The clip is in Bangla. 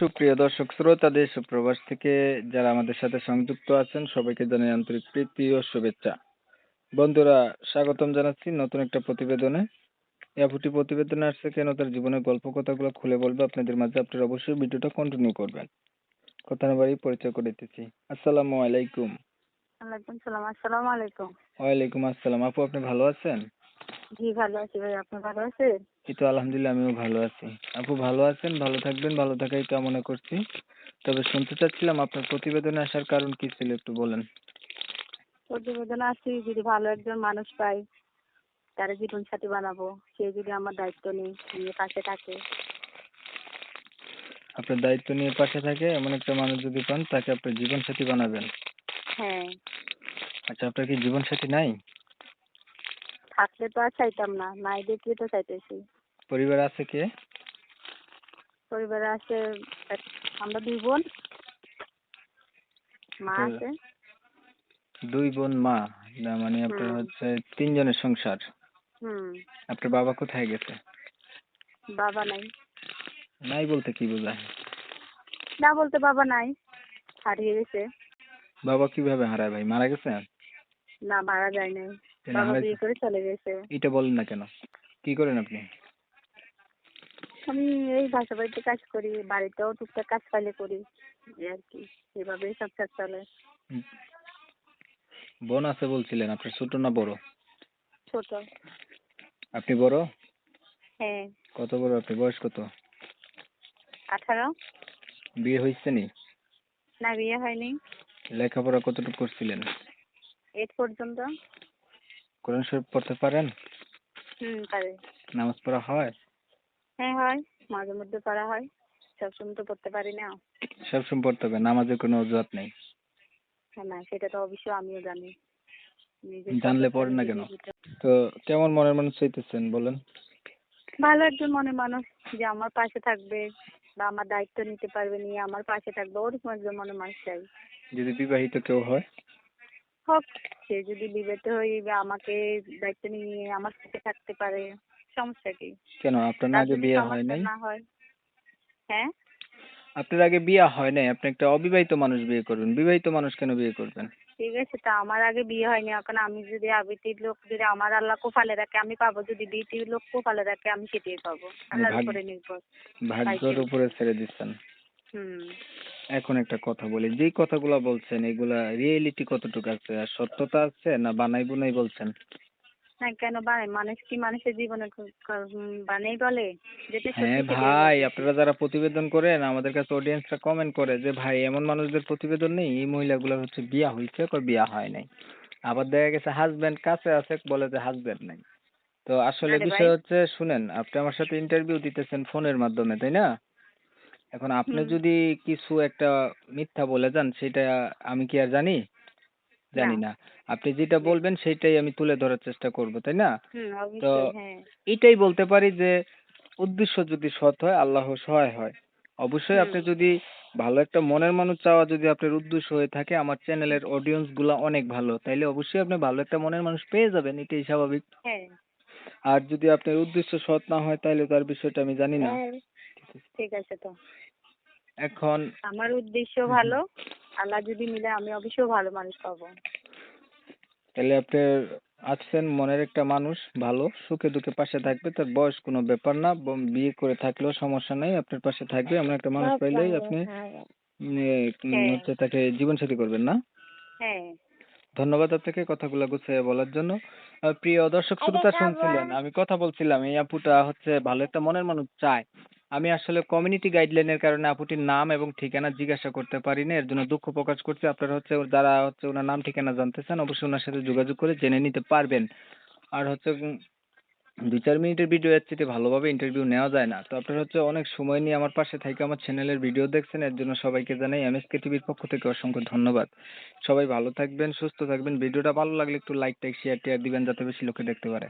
সুপ্রিয় দর্শক শ্রোতা দেশ প্রবাস থেকে যারা আমাদের সাথে সংযুক্ত আছেন সবাইকে জানাই আন্তরিক প্রীতি ও শুভেচ্ছা। বন্ধুরা স্বাগতম জানাচ্ছি নতুন একটা প্রতিবেদনে। এফুটি প্রতিবেদনে আসছে কেন তার জীবনের গল্প কথাগুলো খুলে বলবে আপনাদের মাঝে। আপনারা অবশ্যই ভিডিওটা কন্টিনিউ করবেন। কথা না বাড়ি পরিচয় করে দিতেছি। আসসালামু আলাইকুম। ওয়ালাইকুম সালাম আসসালামু আলাইকুম। ওয়ালাইকুম আসসালাম। আপু আপনি ভালো আছেন? জি ভালো আছি ভাই। আপনি ভালো আছেন? এই তো আলহামদুলিল্লাহ আমিও ভালো আছি। আপু ভালো আছেন? ভালো থাকবেন ভালো থাকাই কামনা করছি। তবে শুনতে চাচ্ছিলাম আপনার প্রতিবেদনে আসার কারণ কি ছিল একটু বলেন। প্রতিবেদন আছি যদি ভালো একজন মানুষ পাই তার জীবন সাথী বানাবো। সে যদি আমার দায়িত্ব নেই নিয়ে পাশে থাকে। আপনার দায়িত্ব নিয়ে পাশে থাকে এমন একটা মানুষ যদি পান তাকে আপনার জীবন সাথী বানাবেন। হ্যাঁ। আচ্ছা আপনার কি জীবন সাথী নাই? থাকলে তো আর চাইতাম না নাই দেখলে তো চাইতেছি। পরিবার আছে কে? পরিবারে আছে আমরা দুই বোন। মা আছে। দুই বোন মা। না মানে আপনার। হচ্ছে তিনজনের সংসার। হুম। আপনার বাবা কোথায় গেছে? বাবা নাই। নাই বলতে কি বোঝায়? না বলতে বাবা নাই হারিয়ে গেছে। বাবা কীভাবে হারায় ভাই? মারা গেছে? না মারা যায় নাই। বাবা বিয়ে করে চলে গেছে। এটা বলেন না কেন? কি করেন আপনি? আমি এই বাসা বাড়িতে কাজ করি বাড়িতেও টুকটাক কাজ পাইলে করি এই আর কি এভাবেই সংসার চলে। বোন আছে বলছিলেন আপনার ছোট না বড়? ছোট। আপনি বড়? হ্যাঁ। কত বড় আপনি বয়স কত? আঠারো। বিয়ে হয়েছে নি? না বিয়ে হয়নি। লেখাপড়া কতটুকু করছিলেন? এইট পর্যন্ত। কোরআন শরীফ পড়তে পারেন? হুম পারে। নামাজ পড়া হয়? হ্যাঁ হয়। মাঝে মধ্যে পড়া হয়। সবসময় তো পড়তে পারি না। সবসময় পড়তে হবে নামাজের কোনো অজুহাত নেই। হ্যাঁ না সেটা তো অবশ্যই আমিও জানি। জানলে পড়েন না কেন? তো কেমন মনের মানুষ চাইতেছেন বলেন? ভালো একজন মনে মানুষ যে আমার পাশে থাকবে বা আমার দায়িত্ব নিতে পারবে নিয়ে আমার পাশে থাকবে ওরকম একজন মনে মানুষ চাই। যদি বিবাহিত কেউ হয়? হোক সে যদি বিবাহিত হয়ে আমাকে দায়িত্ব নিয়ে আমার সাথে থাকতে পারে। সমস্যা কি? কেন? আপনার আগে বিয়ে হয় নাই? না হয়। হ্যাঁ? আপনার আগে বিয়ে হয় নাই? আপনি একটা অবিবাহিত মানুষ বিয়ে করবেন। বিবাহিত মানুষ কেন বিয়ে করবেন? ঠিক আছে তা আমার আগে বিয়ে হয়নি। এখন আমি যদি আবিতির লোক যদি আমার আল্লাহ কোফালে রাখে আমি পাবো। যদি বিটির লোক কোফালে রাখে আমি কেটে পাবো। আল্লাহর উপরে নির্ভর। ভাগ্যের উপরে ছেড়ে দিচ্ছেন। হুম। এখন একটা কথা বলি। যেই কথাগুলো বলছেন এগুলা রিয়েলিটি কতটুকু আছে? আর সত্যতা আছে না বানাই বুনাই বলছেন? না কেন? বানায় মানুষ কি মানুষের জীবনে বানাই বলে? হ্যাঁ ভাই আপনারা যারা প্রতিবেদন করেন আমাদের কাছে অডিয়েন্সরা কমেন্ট করে যে ভাই এমন মানুষদের প্রতিবেদন নেই এই মহিলাগুলোর হচ্ছে বিয়া হয়েছে কই বিয়া হয় নাই? আবার দেখা গেছে হাজবেন্ড কাছে আছে বলে যে হাজবেন্ড নাই। তো আসলে বিষয় হচ্ছে শুনেন আপনি আমার সাথে ইন্টারভিউ দিতেছেন ফোনের মাধ্যমে তাই না? এখন আপনি যদি কিছু একটা মিথ্যা বলে যান সেটা আমি কি আর জানি? জানি না। আপনি যেটা বলবেন সেটাই আমি তুলে ধরার চেষ্টা করব তাই না? হুম তো অবশ্যই হ্যাঁ। এটাই বলতে পারি যে উদ্দেশ্য যদি সৎ হয় আল্লাহ সহায় হয়। অবশ্যই হুম। আপনি যদি ভালো একটা মনের মানুষ চাওয়া যদি আপনার উদ্দেশ্য হয়ে থাকে আমার চ্যানেলের অডিয়েন্সগুলা অনেক ভালো তাইলে অবশ্যই আপনি ভালো একটা মনের মানুষ পেয়ে যাবেন এটাই স্বাভাবিক। হ্যাঁ। আর যদি আপনার উদ্দেশ্য সৎ না হয় তাহলে তার বিষয়টা আমি জানি না। হ্যাঁ, ঠিক আছে তো। এখন আমার উদ্দেশ্য ভালো আল্লাহ যদি মিলে আমি অবশ্যই ভালো মানুষ পাবো। তাহলে আপনার আছেন মনের একটা মানুষ ভালো সুখে দুঃখে পাশে থাকবে তার বয়স কোনো ব্যাপার না বিয়ে করে থাকলেও সমস্যা নাই আপনার পাশে থাকবে এমন একটা মানুষ পাইলেই আপনি উম, উম, হ্যাঁ। হচ্ছে তাকে জীবন সাথী করবেন না। হ্যাঁ। ধন্যবাদ আপনাকে কথাগুলো গুছিয়ে বলার জন্য। আহ, প্রিয় দর্শক শ্রোতা শুনছিলেন আমি কথা বলছিলাম এই আপুটা হচ্ছে ভালো একটা মনের মানুষ চায়। আমি আসলে কমিউনিটি গাইডলাইনের কারণে আপুটির নাম এবং ঠিকানা জিজ্ঞাসা করতে পারিনি, এর জন্য দুঃখ প্রকাশ করছি। আপনারা হচ্ছে যারা হচ্ছে ওনার নাম ঠিকানা জানতে চান অবশ্যই ওনার সাথে যোগাযোগ করে জেনে নিতে পারবেন। আর হচ্ছে দুই চার মিনিটের ভিডিও এর ভালোভাবে ইন্টারভিউ নেওয়া যায় না। তো আপনারা হচ্ছে অনেক সময় নিয়ে আমার পাশে থেকে আমার চ্যানেলের ভিডিও দেখছেন, এর জন্য সবাইকে জানাই এমএসকে টিভির পক্ষ থেকে অসংখ্য ধন্যবাদ। সবাই ভালো থাকবেন, সুস্থ থাকবেন। ভিডিওটা ভালো লাগলে একটু লাইক টাইক শেয়ার টেয়ার দিবেন, যাতে বেশি লোকে দেখতে পারে।